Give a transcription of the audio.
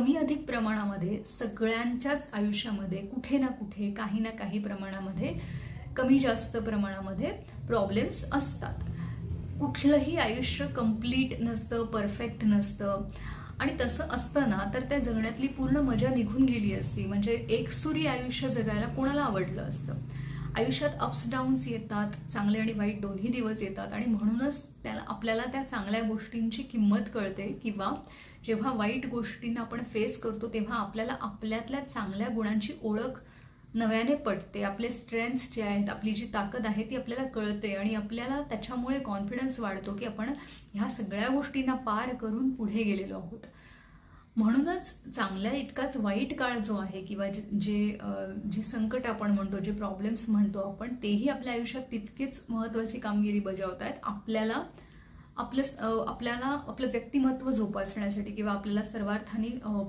कमी अधिक प्रमाणामध्ये सगळ्यांच्याच आयुष्यामध्ये कुठे ना कुठे काही ना काही प्रमाणामध्ये कमी जास्त प्रमाणामध्ये प्रॉब्लेम्स असतात. कुठलंही आयुष्य कंप्लीट नसतं परफेक्ट नसतं. आणि तसं असतं ना तर त्या जगण्यातली पूर्ण मजा निघून गेली असती. म्हणजे एकसुरी आयुष्य जगायला कोणाला आवडलं असतं? आयुष्यात अप्स डाऊन्स येतात चांगले आणि वाईट दोन्ही दिवस येतात आणि म्हणूनच त्याला आपल्याला त्या चांगल्या गोष्टींची किंमत कळते किंवा जेव्हा वाईट गोष्टींना आपण फेस करतो तेव्हा आपल्याला आपल्यातल्या चांगल्या गुणांची ओळख नव्याने पटते. आपले स्ट्रेंथ्स जे आहेत आपली जी ताकद आहे ती आपल्याला कळते आणि आपल्याला त्याच्यामुळे कॉन्फिडन्स वाढतो की आपण ह्या सगळ्या गोष्टींना पार करून पुढे गेलेलो आहोत. म्हणूनच चांगल्या इतकाच वाईट काळ जो आहे किंवा जे जे संकट आपण म्हणतो जे प्रॉब्लेम्स म्हणतो आपण तेही आपल्या आयुष्यात तितकेच महत्त्वाची कामगिरी बजावत आहेत आपल्याला आपलं आपल्याला आपलं व्यक्तिमत्व जोपासण्यासाठी किंवा आपल्याला सर्वार्थाने